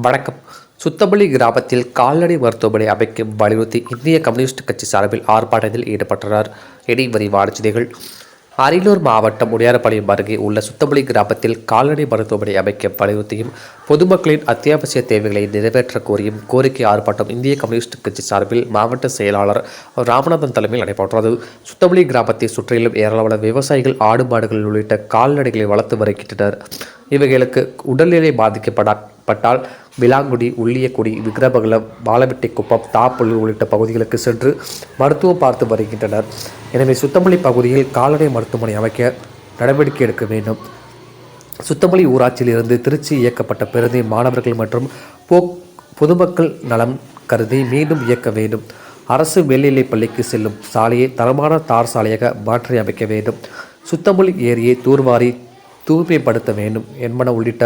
வணக்கம். சுத்தமல்லி கிராமத்தில் கால்நடை மருத்துவமனை அமைக்க வலியுறுத்தி இந்திய கம்யூனிஸ்ட் கட்சி சார்பில் ஆர்ப்பாட்டத்தில் ஈடுபட்டனர் இனி விரிவான செய்திகள். அரியலூர் மாவட்டம் உடையாரப்பாளையம் அருகே உள்ள சுத்தமல்லி கிராமத்தில் கால்நடை மருத்துவமனை அமைக்க வலியுறுத்தியும் பொதுமக்களின் அத்தியாவசிய தேவைகளை நிறைவேற்ற கோரியும் கோரிக்கை ஆர்ப்பாட்டம் இந்திய கம்யூனிஸ்ட் கட்சி சார்பில் மாவட்ட செயலாளர் ராமநாதன் தலைமையில் நடைபெற்றது. சுத்தமல்லி கிராமத்தை சுற்றிலும் ஏராளமான விவசாயிகள் ஆடு மாடுகள் உள்ளிட்ட கால்நடைகளை வளர்த்து வருகின்றனர். இவைகளுக்கு உடல்நிலை பாதிக்கப்படால் விலாங்குடி உள்ளியக்குடி விக்கிரமங்கலம் பாலவெட்டிக்குப்பம் தாப்பள்ளூர் உள்ளிட்ட பகுதிகளுக்கு சென்று மருத்துவம் பார்த்து வருகின்றனர். எனவே சுத்தமல்லி பகுதியில் கால்நடை மருத்துவமனை அமைக்க நடவடிக்கை எடுக்க வேண்டும். சுத்தமல்லி ஊராட்சியில் இருந்து திருச்சி இயக்கப்பட்ட பேருந்தை மாணவர்கள் மற்றும் போக் பொதுமக்கள் நலம் கருதி மீண்டும் இயக்க வேண்டும். அரசு மேல்நிலைப் பள்ளிக்கு செல்லும் சாலையை தரமான தார் சாலையாக மாற்றி அமைக்க வேண்டும். சுத்தமல்லி ஏரியை தூர்வாரி தூய்மைப்படுத்த வேண்டும் என்பன உள்ளிட்ட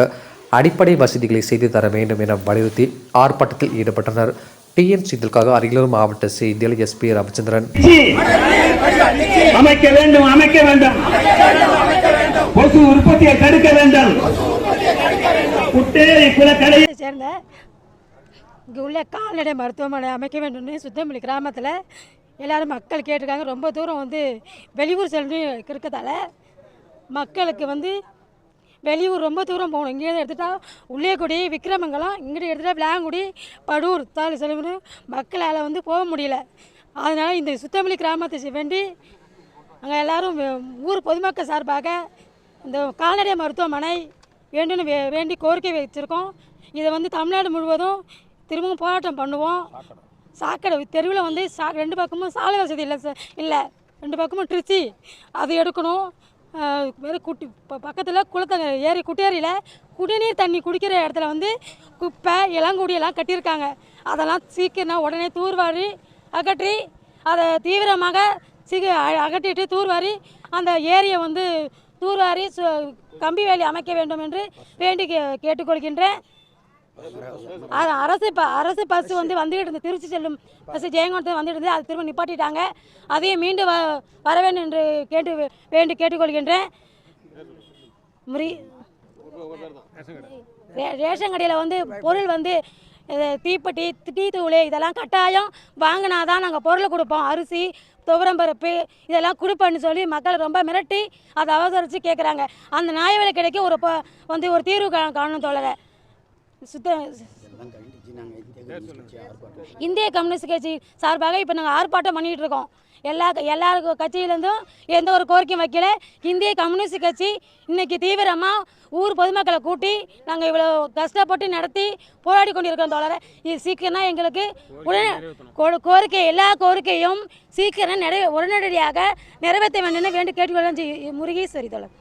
அடிப்படை வசதிகளை செய்து தர வேண்டும் என வலியுறுத்தி ஆர்ப்பாட்டத்தில் ஈடுபட்டனர். டிஎன் செய்திகளுக்காக அரியலூர் மாவட்ட செய்தியாளர் எஸ்பி ராமச்சந்திரன் அமைக்க வேண்டும் அமைக்க வேண்டும். கொசு உற்பத்தியை தடுக்க வேண்டும். சேர்ந்த இங்கே உள்ள கால்நடை மருத்துவமனை அமைக்க வேண்டும்னு சுத்தமல்லி கிராமத்தில் எல்லாரும் மக்கள் கேட்டிருக்காங்க. ரொம்ப தூரம் வந்து வெளியூர் சென்று இருக்கிறதால மக்களுக்கு வந்து வெளியூர் ரொம்ப தூரம் போகணும். இங்கேருந்து எடுத்துட்டால் உள்ளேக்குடி விக்ரமங்கலம் இங்கிட்டு எடுத்துட்டால் விளாங்குடி படூர் தாலி செலவு மக்களால் வந்து போக முடியல. அதனால் இந்த சுத்தமல்லி கிராமத்தை வேண்டி நாங்கள் எல்லோரும் ஊர் பொதுமக்கள் சார்பாக இந்த கால்நடை மருத்துவமனை வேண்டும்னு வே வேண்டி கோரிக்கை வச்சுருக்கோம் இதை வந்து தமிழ்நாடு முழுவதும் திரும்பவும் போராட்டம் பண்ணுவோம். சாக்கடை தெருவில் வந்து சா ரெண்டு பக்கமும் சாலை வசதி இல்லை சார் இல்லை. ரெண்டு பக்கமும் ட்ரிச்சி அது எடுக்கணும். வெறும் குட்டி இப்போ பக்கத்தில் குளத்தங்க ஏரி குட்டேரியில் குடிநீர் தண்ணி குடிக்கிற இடத்துல வந்து குப்பை இளங்குடியெல்லாம் கட்டியிருக்காங்க. அதெல்லாம் சீக்கிரம் உடனே தூர்வாரி அகற்றி அதை தீவிரமாக சீக்கிர அகட்டிட்டு அகற்றிட்டு தூர்வாரி அந்த ஏரியை வந்து தூர்வாரி சு- கம்பி வேலி அமைக்க வேண்டும் என்று வேண்டி கே கேட்டுக்கொள்கின்றேன். அரசு ப அரசு பஸ் வந்து வந்துகிட்டு இருந்தது திருச்சி செல்லும் பஸ் ஜெயங்கொண்டத்தில் வந்துட்டு இருந்து அது திரும்ப நிப்பாட்டிட்டாங்க. அதையும் மீண்டும் வ வர வேண்டும் என்று கேட்டு வேண்டு கேட்டுக்கொள்கின்றேன். முறி ரே- ரேஷன் கடையில் வந்து பொருள் வந்து தீப்பெட்டி டீ தூள் இதெல்லாம் கட்டாயம் வாங்கினா தான் நாங்கள் பொருள் கொடுப்போம். அரிசி துவரம்பருப்பு இதெல்லாம் கொடுப்பேன்னு சொல்லி மக்களை ரொம்ப மிரட்டி அதை அவசரித்து கேட்குறாங்க அந்த நியாய விலை கிடைக்க ஒரு வந்து ஒரு தீர்வு காணும் காணணும் தோழரை. சுத்த இந்திய கம்யூனிஸ்ட் கட்சி சார்பாக இப்போ நாங்கள் ஆர்ப்பாட்டம் பண்ணிகிட்டு இருக்கோம். எல்லா எல்லா கட்சியிலேருந்தும் எந்த ஒரு கோரிக்கையும் வைக்கல. இந்திய கம்யூனிஸ்ட் கட்சி இன்னைக்கு தீவிரமாக ஊர் பொதுமக்களை கூட்டி நாங்கள் இவ்வளோ கஷ்டப்பட்டு நடத்தி போராடி கொண்டிருக்கிறோம் தோழரை. இது சீக்கிரம் எங்களுக்கு உடனே கோரிக்கை எல்லா கோரிக்கையும் சீக்கிரம் நிறை உடனடியாக நிறைவேற்ற வேண்டும் வேண்டி கேட்டுக்கொள்ள முருகேஸ்வரி தோழர்.